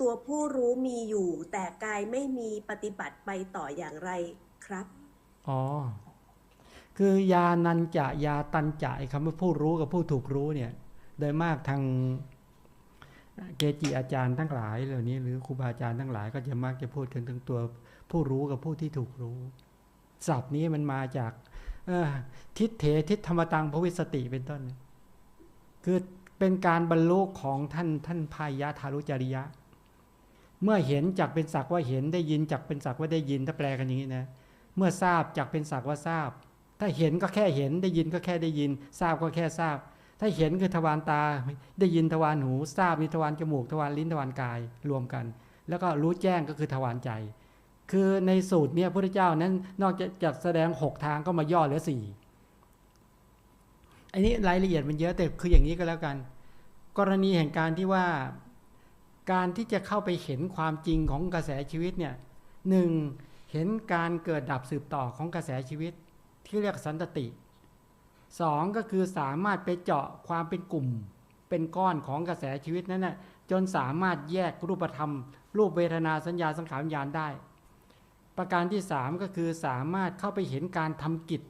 ตัวผู้รู้มีอยู่ แต่กายไม่มีปฏิบัติไปต่ออย่างไรครับ อ๋อ คือยานันจะยาตันจะไอ้คำว่าผู้รู้กับผู้ถูกรู้เนี่ย โดยมากทางเกจิอาจารย์ทั้งหลายเหล่านี้หรือครูบาอาจารย์ทั้งหลายก็จะมักจะพูดกันถึงตัวผู้รู้กับผู้ที่ถูกรู้ศัพท์นี้มันมาจากทิฏเถทิฏธรรมตังภวิสติเป็นต้น คือเป็นการบรรลุของท่านท่านพายะทารุจริยะ เมื่อเห็นจากเป็นสักว่าเห็นได้ยินจากเป็นสักว่าได้ยินถ้าแปลกันอย่างนี้นะ เมื่อทราบจากเป็นสักว่าทราบ ถ้าเห็นก็แค่เห็นได้ยินก็แค่ได้ยิน ทราบก็แค่ทราบ ถ้าเห็นคือทวารตา ได้ยินทวารหู ทราบมีทวารจมูกทวารลิ้นทวารกายรวมกัน แล้วก็รู้แจ้งก็คือทวารใจ คือในสูตรเนี่ยพระพุทธเจ้านั้นนอกจากจะแสดงหกทางก็มาย่อเหลือสี่อันนี้รายละเอียดมันเยอะแต่คืออย่างนี้ก็แล้วกัน กรณีแห่งการที่ว่า การที่จะเข้าไปเห็นความจริงของกระแสชีวิตเนี่ยหนึ่งเห็นการเกิดดับสืบต่อของกระแสชีวิต ที่เรียกสันตติสองก็คือสามารถไปเจาะความเป็นกลุ่ม เป็นก้อนของกระแสชีวิตนั้นนะ่ะจนสามารถแยกรูปธรรม รูปเวทนาสัญญาสังขารวิญญาณได้ ประการที่สามก็คือสามารถเข้าไปเห็นการทำกิจ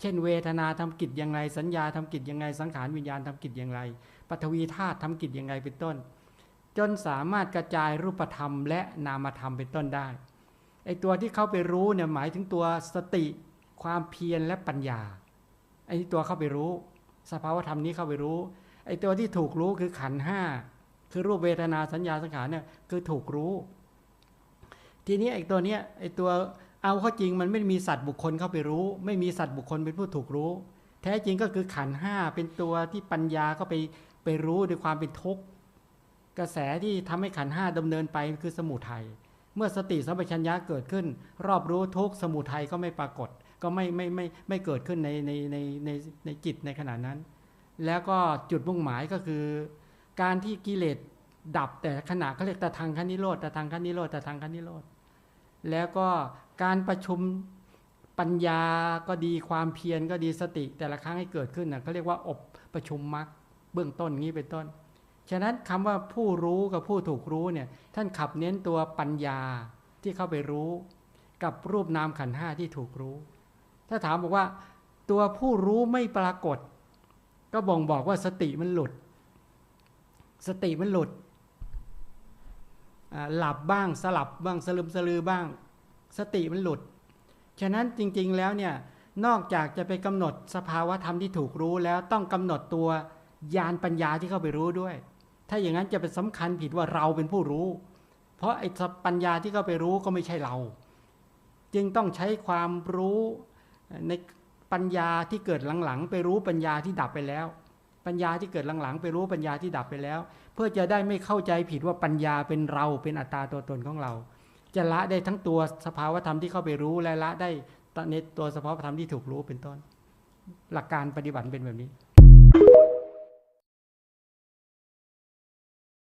เช่น เวทนาทำกิจอย่างไรสัญญาทำกิจอย่างไรสังขารวิญญาณทำกิจอย่างไรปฐวีธาตุทำกิจอย่างไรเป็นต้น จนสามารถกระจายรูปธรรมและนามธรรมเป็นต้นได้ไอตัวที่เข้าไปรู้เนี่ยหมายถึงตัวสติ ความเพียรและปัญญาไอตัวเข้าไปรู้ สภาวธรรมนี้เข้าไปรู้ไอตัวที่ถูกรู้คือขันห้าคือรูปเวทนาสัญญาสังขารเนี่ยคือถูกรู้ ทีนี้ไอตัวเนี้ยไอตัวเอาข้าจริงมันไม่มีสัตว์บุคคลเข้าไปรู้ ไม่มีสัตว์บุคคลเป็นผู้ถูกรู้ แท้จริงก็คือขันห้าเป็นตัวที่ปัญญาก็ไปไปรู้ด้วยความเป็นทุกข์ กระแสที่ทำให้ขันห้าดำเนินไปคือสมุทัยเมื่อสติสัมปชัญญะเกิดขึ้น รอบรู้ทุกสมุทัยก็ไม่ปรากฏ ก็ไม่ไม่ไม่ไม่เกิดขึ้นในในในในในจิตในขณะนั้น แล้วก็จุดมุ่งหมายก็คือ การที่กิเลสดับแต่ขณะเขาเรียกตะทางคันนิโรธตะทางคันนิโรธตะทางคันนิโรธแล้วก็การประชุมปัญญาก็ดีความเพียรก็ดีสติ แต่ละครั้งให้เกิดขึ้นนะเขาเรียกว่าอบประชุมมรรคเบื้องต้นนี้เป็นต้น ฉะนั้นคำว่าผู้รู้กับผู้ถูกรู้เนี่ยท่านขับเน้นตัวปัญญาที่เข้าไปรู้ กับรูปนามขันธ์ห้าที่ถูกรู้ ถ้าถามบอกว่าตัวผู้รู้ไม่ปรากฏ ก็บ่งบอกว่าสติมันหลุด สติมันหลุดหลับบ้างสลับบ้างสลืมสลือบ้าง สติมันหลุด ฉะนั้นจริงๆแล้วเนี่ยนอกจากจะไปกำหนดสภาวะธรรมที่ถูกรู้แล้วต้องกำหนดตัวญาณปัญญาที่เข้าไปรู้ด้วย ถ้าอย่างนั้นจะเป็นสำคัญผิดว่าเราเป็นผู้รู้ เพราะไอ้ปัญญาที่เขาไปรู้ก็ไม่ใช่เรา จึงต้องใช้ความรู้ในปัญญาที่เกิดหลังๆ ไปรู้ปัญญาที่ดับไปแล้ว ปัญญาที่เกิดหลังๆ ไปรู้ปัญญาที่ดับไปแล้ว เพื่อจะได้ไม่เข้าใจผิดว่าปัญญาเป็นเราเป็นอัตตาตัวตนของเรา จะละได้ทั้งตัวสภาวธรรมที่เข้าไปรู้และละได้ในตัวสภาวธรรมที่ถูกรู้เป็นต้น หลักการปฏิบัติเป็นแบบนี้